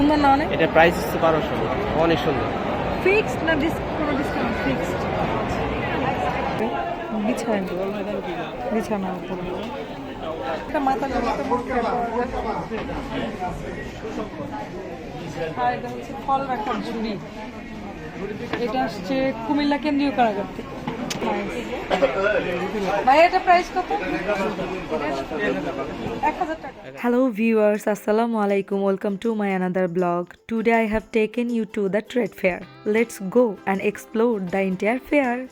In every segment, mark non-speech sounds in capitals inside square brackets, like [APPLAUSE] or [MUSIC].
সুন্দর না অনেক? এটা প্রাইস হচ্ছে বারোশো। অনেক সুন্দর। ফিক্সড না কোনো ডিসকাউন্ট ফিক্সড বিছানা। বিছানা উপরে এটা মাথা লাগাতে বসে পাওয়া যায়। আর এটা হচ্ছে ফল রাখার ঝুড়ি। এটা আসছে কুমিল্লা কেন্দ্রীয় কারাগার থেকে। Hello viewers, Assalamu alaikum. Welcome to my another blog. Today I have taken you to the trade fair. Let's go and explore the entire fair.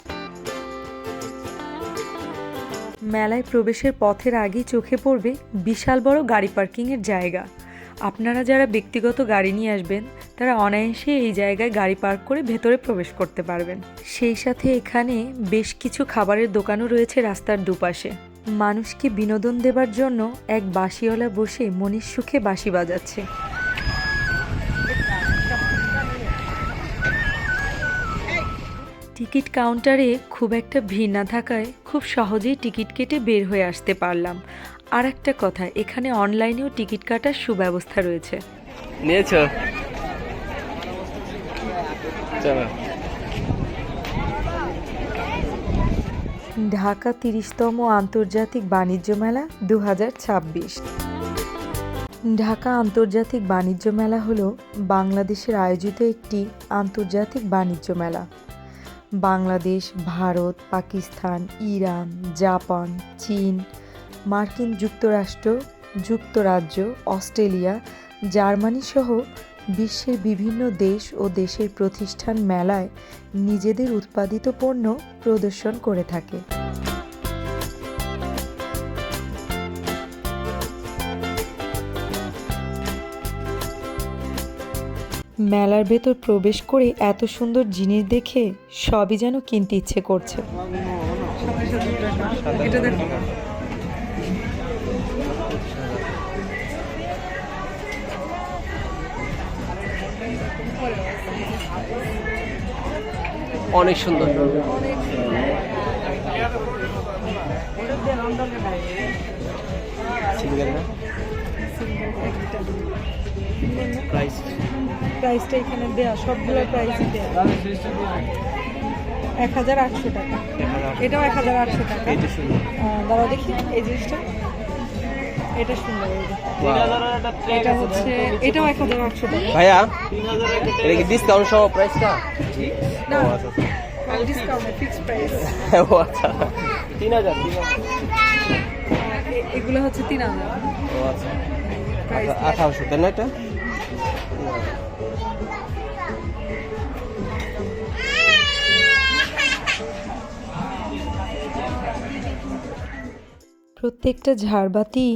মেলায় প্রবেশের পথের আগেই চোখে পড়বে বিশাল বড় গাড়ি পার্কিংয়ের জায়গা আপনারা যারা ব্যক্তিগত গাড়ি নিয়ে আসবেন, তারা অনায়াসে এই জায়গায় গাড়ি পার্ক করে ভেতরে প্রবেশ করতে পারবেন। সেই সাথে এখানে বেশ কিছু খাবারের দোকানও রয়েছে রাস্তার দুপাশে। মানুষকে বিনোদন দেবার জন্য এক বাঁশিওয়ালা বসে মনির সুখে বাঁশি বাজাচ্ছে। টিকিট কাউন্টারে খুব একটা ভিড় না থাকায় খুব সহজেই টিকিট কেটে বের হয়ে আসতে পারলাম। আর একটা কথা এখানে অনলাইনেও টিকিট কাটার সুব্যবস্থা রয়েছে। নিয়েছো? চলো। ঢাকা তিরিশতম আন্তর্জাতিক বাণিজ্য মেলা দুহাজার ছাব্বিশ। ঢাকা আন্তর্জাতিক বাণিজ্য মেলা হলো বাংলাদেশের আয়োজিত একটি আন্তর্জাতিক বাণিজ্য মেলা। বাংলাদেশ ভারত পাকিস্তান ইরান জাপান চীন মার্কিন যুক্তরাষ্ট্র, যুক্তরাজ্য, অস্ট্রেলিয়া, জার্মানি সহ বিশ্বের বিভিন্ন দেশ ও দেশের প্রতিষ্ঠান মেলায় নিজেদের উৎপাদিত পণ্য প্রদর্শন করে থাকে। মেলার ভেতর প্রবেশ করে এত সুন্দর জিনিস দেখে সবই যেন কিনতে ইচ্ছে করছে। অনেক সুন্দর। সিঙ্গেল না? প্রাইস প্রাইসটা এখানে দেয়া দেয়া। এক হাজার আটশো টাকা। এটাও এক হাজার আটশো টাকা। দাঁড়াও দেখি এই জিনিসটা। এটা সুন্দর হচ্ছে এটাও এক হাজার আটশো টাকা। ভাইয়া এটা কি ডিসকাউন্ট সহ প্রাইসটা না ও আচ্ছা ফিক্সড প্রাইস [LAUGHS] ও আচ্ছা। তিন হাজার এগুলো হচ্ছে তিন হাজার। ও আচ্ছা। আঠারোশো তাই না এটা? প্রত্যেকটা ঝাড়বাতি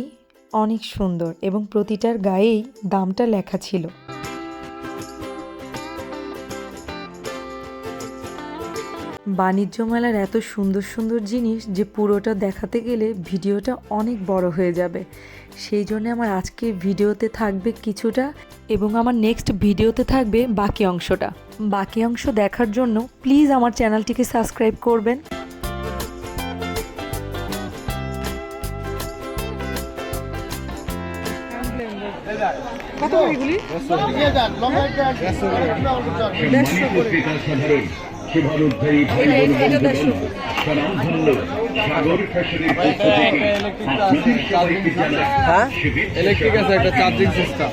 অনেক সুন্দর এবং প্রতিটার গায়েই দামটা লেখা ছিল। বাণিজ্য মেলার এত সুন্দর সুন্দর জিনিস যে পুরোটা দেখাতে গেলে ভিডিওটা অনেক বড় হয়ে যাবে। সেই জন্য আমার আজকের ভিডিওতে থাকবে কিছুটা এবং আমার নেক্সট ভিডিওতে থাকবে বাকি অংশটা। বাকি অংশ দেখার জন্য প্লিজ আমার চ্যানেলটিকে সাবস্ক্রাইব করবেন। কত করে এগুলি? দেড়শো করে ভাই সাগর ফ্যাশনের পক্ষ থেকে ইলেকট্রিক আছে একটা চার্জিং সিস্টেম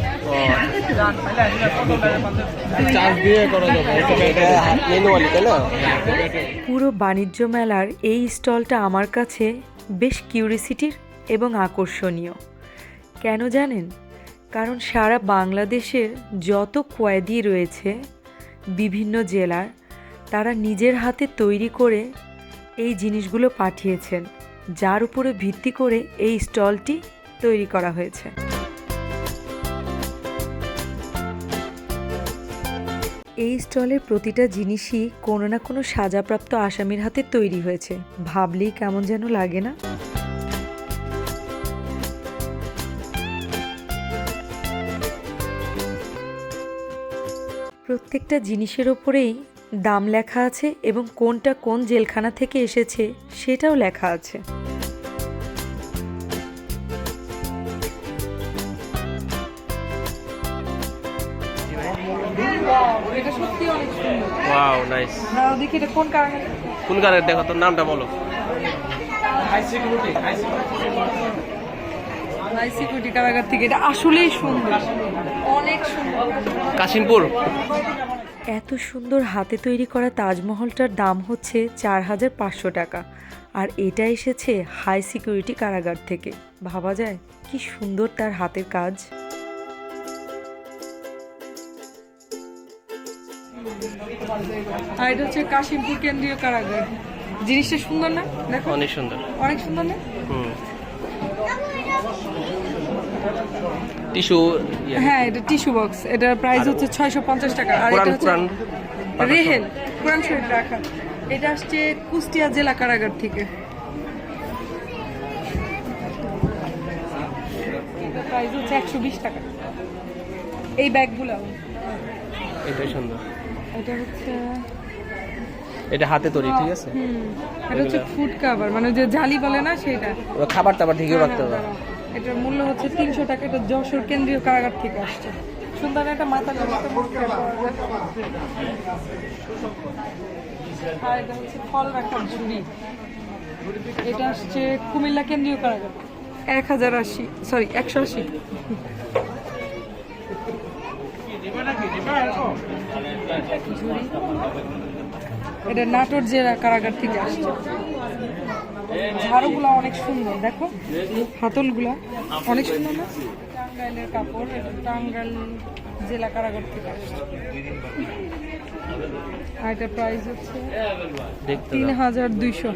চার্জ দিয়ে করা যাবে পুরো বাণিজ্য মেলার এই স্টলটা আমার কাছে বেশ কিউরিসিটির এবং আকর্ষণীয়। কেন জানেন? কারণ সারা বাংলাদেশের যত কয়েদি রয়েছে বিভিন্ন জেলার, তারা নিজের হাতে তৈরি করে এই জিনিসগুলো পাঠিয়েছেন, যার উপরে ভিত্তি করে এই স্টলটি তৈরি করা হয়েছে। এই স্টলের প্রতিটা জিনিসই কোনো না কোনো সাজাপ্রাপ্ত আসামির হাতে তৈরি হয়েছে। ভাবলেই কেমন যেন লাগে না। প্রত্যেকটা জিনিসের ওপরেই দাম লেখা আছে এবং কোনটা কোন জেলখানা থেকে এসেছে সেটাও লেখা আছে। এটা সত্যি অনেক সুন্দর। ওয়াও নাইস দেখি এটা কোন কারণে? কোন দেখো তোর নামটা বলো। হাই সিকিউরিটি কারাগার থেকে। এটা আসলেই সুন্দর। কাশিমপুর। এত সুন্দর হাতে তৈরি করা তাজমহলটার দাম হচ্ছে চার হাজার পাঁচশো টাকা। আর এটা এসেছে হাই সিকিউরিটি কারাগার থেকে। ভাবা যায় কি সুন্দর তার হাতের কাজ। আর এটা হচ্ছে কাশিমপুর কেন্দ্রীয় কারাগার। জিনিসটা সুন্দর না? দেখো। অনেক সুন্দর। অনেক সুন্দর না? হুম। টিস্যু হ্যাঁ এটা টিস্যু বক্স এটার প্রাইস হচ্ছে ছয়শো পঞ্চাশ টাকা। আর এটা হচ্ছে কোরআন রেহেল কোরআন শরীফ রাখা। এটা আসছে কুষ্টিয়া জেলা কারাগার থেকে। প্রাইস হচ্ছে একশো বিশ টাকা। এই ব্যাগগুলো। সুন্দর। এটা হচ্ছে এটা হাতে তৈরি ঠিক আছে? এটা হচ্ছে ফুড কাভার মানে যে জালি বলে না সেটা। খাবার টাবার ঠিকই রাখতে হবে। হ্যাঁ। এটার মূল্য হচ্ছে তিনশো টাকা। এটা যশোর কেন্দ্রীয় কারাগার থেকে আসছে। সুন্দর একটা মাথা। আর এটা হচ্ছে ফল রাখার ঝুড়ি। এটা আসছে কুমিল্লা কেন্দ্রীয় কারাগার। এক হাজার আশি সরি একশো আশি। এটা নাটোর জেলা কারাগার থেকে আসছে। ঝাড়ুগুলা অনেক সুন্দর দেখো। হাতলগুলা অনেক সুন্দর না? টাঙ্গাইলের কাপড় এটা টাঙ্গাইল জেলা কারাগার থেকে আর এটা প্রাইস হচ্ছে তিন হাজার দুইশো।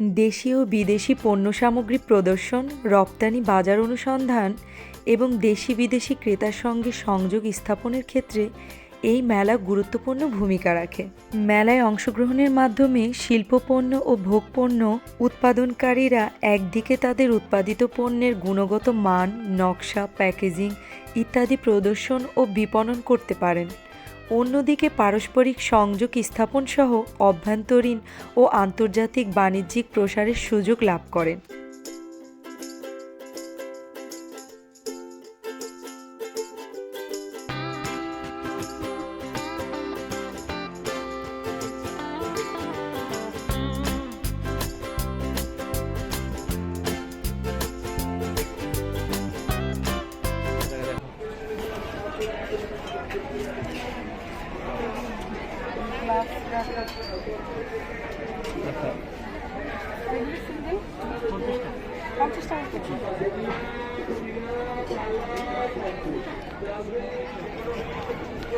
দেশীয় বিদেশি পণ্য সামগ্রী প্রদর্শন, রপ্তানি, বাজার অনুসন্ধান এবং দেশি বিদেশি ক্রেতার সঙ্গে সংযোগ স্থাপনের ক্ষেত্রে এই মেলা গুরুত্বপূর্ণ ভূমিকা রাখে। মেলায় অংশগ্রহণের মাধ্যমে শিল্পপণ্য ও ভোগপণ্য উৎপাদনকারীরা একদিকে তাদের উৎপাদিত পণ্যের গুণগত মান, নকশা, প্যাকেজিং ইত্যাদি প্রদর্শন ও বিপণন করতে পারেন। অন্যদিকে পারস্পরিক সংযোগ স্থাপনসহ অভ্যন্তরীণ ও আন্তর্জাতিক বাণিজ্যিক প্রসারের সুযোগ লাভ করেন।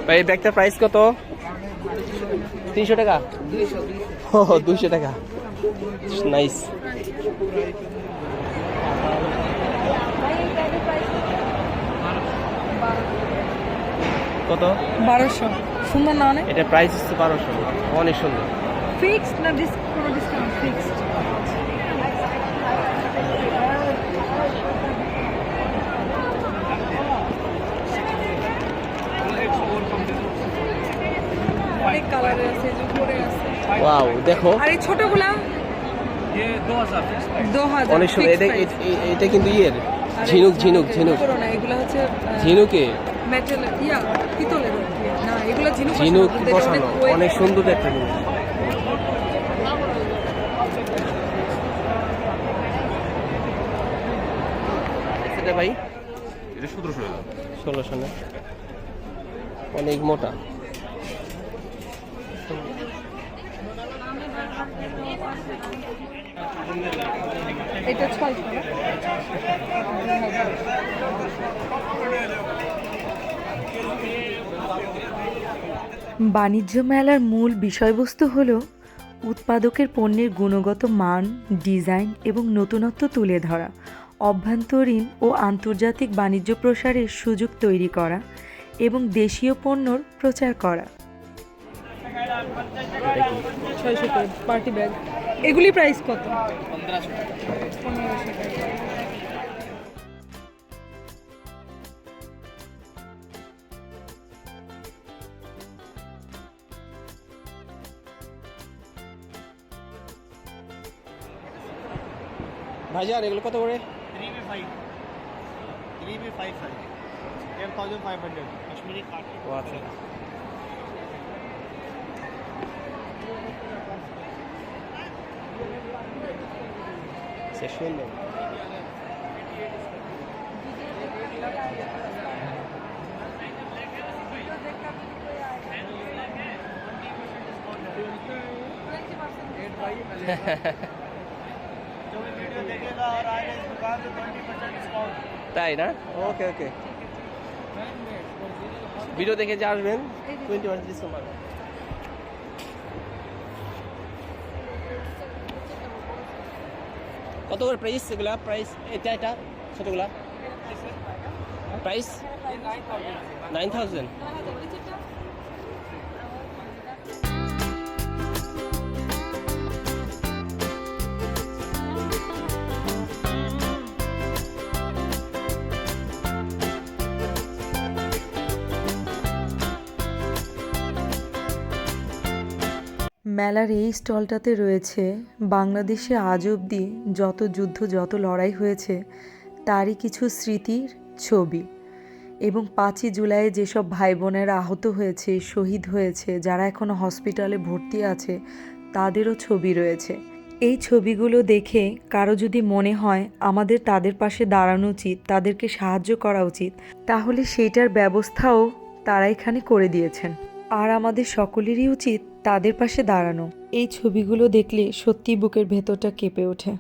ভাই এই ব্যাগটার প্রাইস কত? তিনশো টাকা? ও দুইশো টাকা। নাইস কত? বারোশো। সুন্দর না অনেক? এটা প্রাইস হচ্ছে বারোশো। অনেক সুন্দর। ফিক্সড না কোনো ডিসকাউন্ট ফিক্সড অনেক কালারের আছে যে উপরে আছে। ওয়াও দেখো। আর এই ছোটগুলা? অনেক সুন্দর। এটা এটা কিন্তু ইয়ের। ঝিনুক ঝিনুক ঝিনুক। না এগুলো হচ্ছে ঝিনুকে? মেটাল ইয়া পিতলের না এগুলো ঝিনুক বসানো, ঝিনুক বসানো অনেক সুন্দর একটা জিনিস ভাই? এটা সতেরোশো টাকা। ষোলোশো না? অনেক মোটা। এটা বাণিজ্য মেলার মূল বিষয়বস্তু হল উৎপাদকের পণ্যের গুণগত মান ডিজাইন এবং নতুনত্ব তুলে ধরা অভ্যন্তরীণ ও আন্তর্জাতিক বাণিজ্য প্রসারের সুযোগ তৈরি করা এবং দেশীয় পণ্যর প্রচার করা। ছয়শো পার্টি ব্যাগ। এগুলি প্রাইস কত? ভাইজার এগুলো কত করে? Three B five three B five five ten thousand five hundred Kashmiri কাঠ সেকশন তাই না? ওকে ওকে ভিডিও দেখে যে আসবেন টোয়েন্টি ওয়ান ডিসেম্বর কত করে প্রাইস এগুলা প্রাইস এটা এটা ছোটগুলা। প্রাইস নাইন থাউজেন্ড মেলার এই স্টলটাতে রয়েছে, বাংলাদেশে আজ অবধি যত যুদ্ধ, যত লড়াই হয়েছে, তারই কিছু স্মৃতির ছবি। এবং পাঁচই জুলাই যেসব ভাই বোনেরা আহত হয়েছে, শহীদ হয়েছে, যারা এখনও হসপিটালে ভর্তি আছে, তাদেরও ছবি রয়েছে। এই ছবিগুলো দেখে কারও যদি মনে হয় আমাদের তাদের পাশে দাঁড়ানো উচিত, তাদেরকে সাহায্য করা উচিত, তাহলে সেইটার ব্যবস্থাও তারা এখানে করে দিয়েছেন। আর আমাদের সকলেরই উচিত তাদের পাশে দাঁড়ানো। এই ছবিগুলো দেখলে সত্যি বুকের ভেতরটা কেঁপে ওঠে।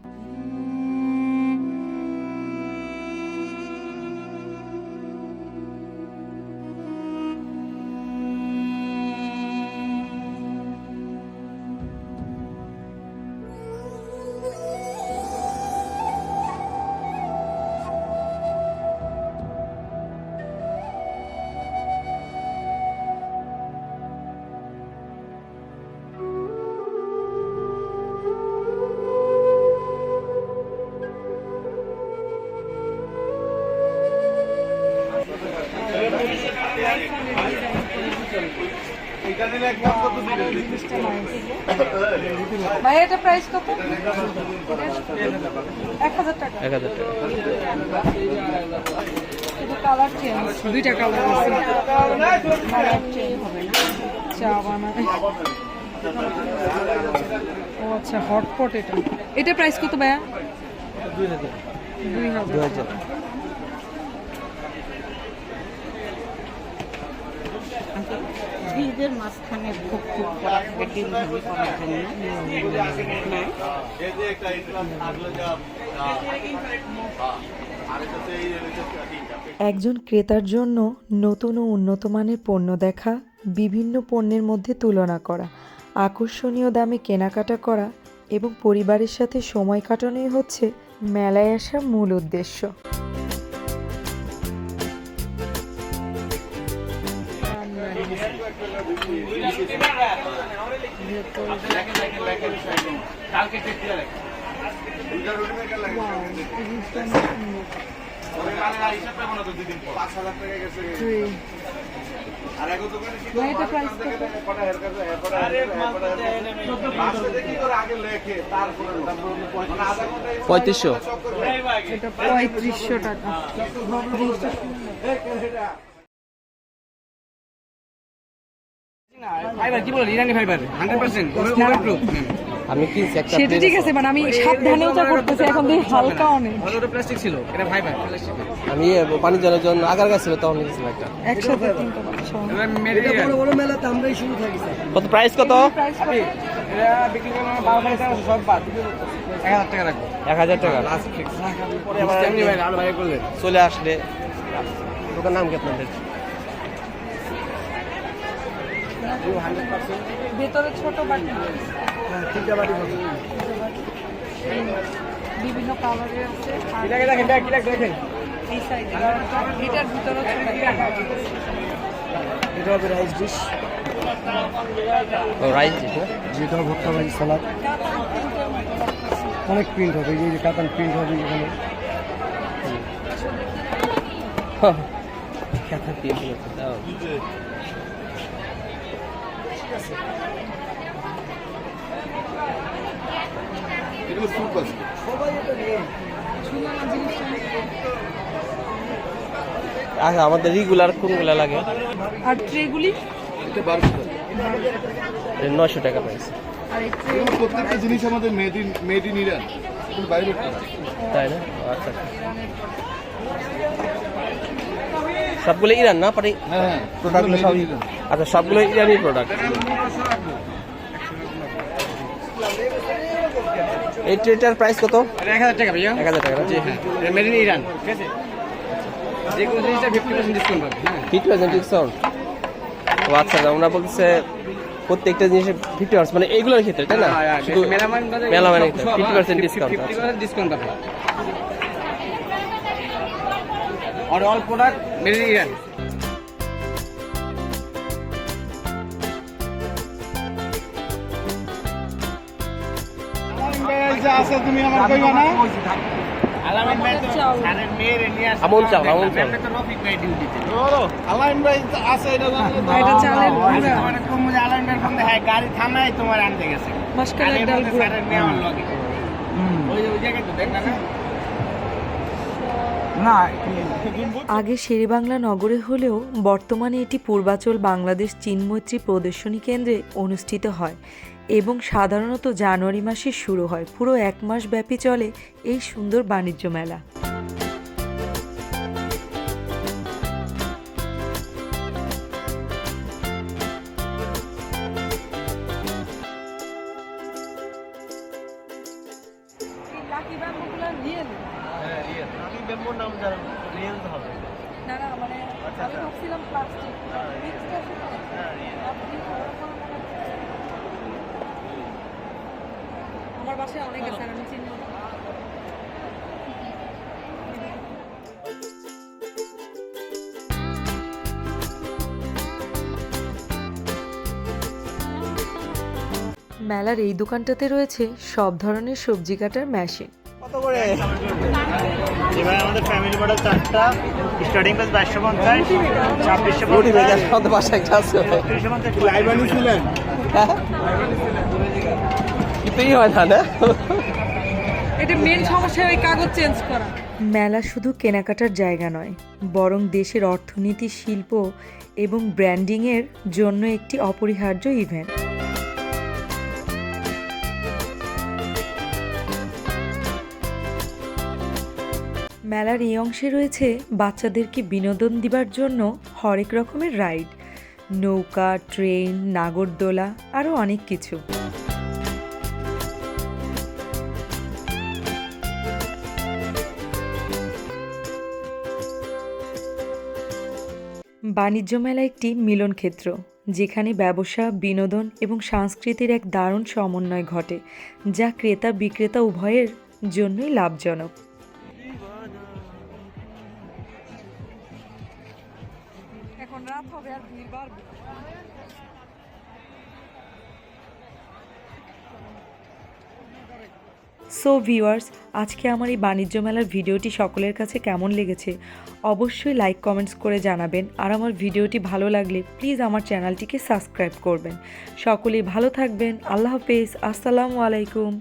ভাই এটা প্রাইস কত? এক হাজার টাকা। এক হাজার টাকা। এটা কালার চেঞ্জ দুইটা কালার আছে। চা বানাবে ও আচ্ছা হটপট এটা। এটা প্রাইস কত ভাইয়া? দুই হাজার। দু হাজার। ফ্রিজের মাঝখানে খুব খুব করার জন্য একজন ক্রেতার জন্য নতুন ও উন্নত মানের পণ্য দেখা, বিভিন্ন পণ্যের মধ্যে তুলনা করা, আকর্ষণীয় দামে কেনাকাটা করা এবং পরিবারের সাথে সময় কাটানোই হচ্ছে মেলায় আসার মূল উদ্দেশ্য। পঁয়ত্রিশশো। পঁয়ত্রিশশো টাকা। ফাইবার কি বল ইরানি ফাইবার হান্ড্রেড পার্সেন্ট আমি কি সেটা ঠিক আছে মানে আমি সাবধানে ওটা করতেছি এখন হালকা অনেক। ওটা প্লাস্টিক ছিল এটা ফাইবার প্লাস্টিক আমি পানি জলের জন্য আগার গাছ ছিল তখন নিয়েছিলাম একটা। একসাথে তিনটা বাচ্চা কত প্রাইস কত? এটা বিক্রি করলে বারো হাজার টাকা সব বাদ। এক হাজার টাকা রাখব। এক হাজার টাকা। এমনি ভাই আরও ভাই করলে চলে আসলে। দোকান নাম কি আপনাদের? ভেতরে ছোট বাটি। তিনটা বাড়ি বিভিন্ন কালারের আছে। এই এটার ভিতরে এটা হবে রাইস ডিশ ও রাইস ডিশ যেটা ভর্তা ভাজি সালাদ অনেক প্রিন্ট হবে এই যে কাতান প্রিন্ট হবে এখানে। খেতে আচ্ছা আমাদের রেগুলার কোনগুলা লাগে? আর ট্রেগুলি নয়শো টাকা প্রাইস আর এই প্রত্যেকটা জিনিস আমাদের made in made in Iran বাইরে তাই না? আচ্ছা। সবগুলো ইরান না? পারি হ্যাঁ প্রোডাক্টগুলো সব আচ্ছা সবগুলো ইরানি প্রোডাক্ট এই ট্রেটার প্রাইস কত? এক হাজার টাকা ভাইয়া। এক হাজার টাকা জি হ্যাঁ। মেড ইন ইরান ঠিক আছে? যে কোনো জিনিসটা ফিফটি পার্সেন্ট ডিসকাউন্ট পাবে হ্যাঁ। ফিফটি পার্সেন্ট ডিসকাউন্ট ও আচ্ছা ওনারা বলতেছে প্রত্যেকটা জিনিসের ফিফটি পার্সেন্ট মানে এইগুলোর ক্ষেত্রে তাই না? শুধু মেলামানের ক্ষেত্রে ফিফটি পার্সেন্ট ডিসকাউন্ট ডিসকাউন্ট পাবে। আর all product made in Iran আছে তুমি আমার কইবা না আমন চাল আমন চাল আলাইন ভাই আছে এটা এটা চালের আলাইন ভাই ফোন হ্যাঁ গাড়ি। তোমার আনতে গেছে মাসকালের ডাল গুঁড়া। ওই ওই জায়গায় তো দেখ না আগে শেরেবাংলা নগরে হলেও বর্তমানে এটি পূর্বাচল বাংলাদেশ চীনমৈত্রী প্রদর্শনী কেন্দ্রে অনুষ্ঠিত হয় এবং সাধারণত জানুয়ারি মাসে শুরু হয়। পুরো এক মাস ব্যাপী চলে এই সুন্দর বাণিজ্য মেলা। মেলার এই দোকানটাতে রয়েছে সব ধরনের সবজি কাটার মেশিন। কত করে? এবার আমাদের ফ্যামিলি মডেল চারটা স্টার্টিং প্রাইস বাইশশো পঞ্চাশ ছাব্বিশশো রুটি মেকার আমাদের বাসায় একটা আছে। তিরিশশো পঞ্চাশ লাইভ কিছুই হয় না এটা মেন সমস্যা ওই কাগজ চেঞ্জ করা। মেলা শুধু কেনাকাটার জায়গা নয় বরং দেশের অর্থনীতি শিল্প এবং ব্র্যান্ডিংয়ের জন্য একটি অপরিহার্য ইভেন্ট মেলার এই অংশে রয়েছে বাচ্চাদেরকে বিনোদন দিবার জন্য হরেক রকমের রাইড। নৌকা, ট্রেন, নাগরদোলা আরও অনেক কিছু। বাণিজ্য মেলা একটি মিলন ক্ষেত্র, যেখানে ব্যবসা, বিনোদন এবং সংস্কৃতির এক দারুণ সমন্বয় ঘটে, যা ক্রেতা বিক্রেতা উভয়ের জন্যই লাভজনক। রাত হবে আর ভিড় সো ভিউয়ার্স আজকে আমার এই বাণিজ্য মেলার ভিডিওটি সকলের কাছে কেমন লেগেছে? অবশ্যই লাইক কমেন্টস করে জানাবেন। আর আমার ভিডিওটি ভালো লাগলে প্লিজ আমার চ্যানেলটিকে সাবস্ক্রাইব করবেন। সকলেই ভালো থাকবেন। আল্লাহ হাফেজ। আসসালামু আলাইকুম।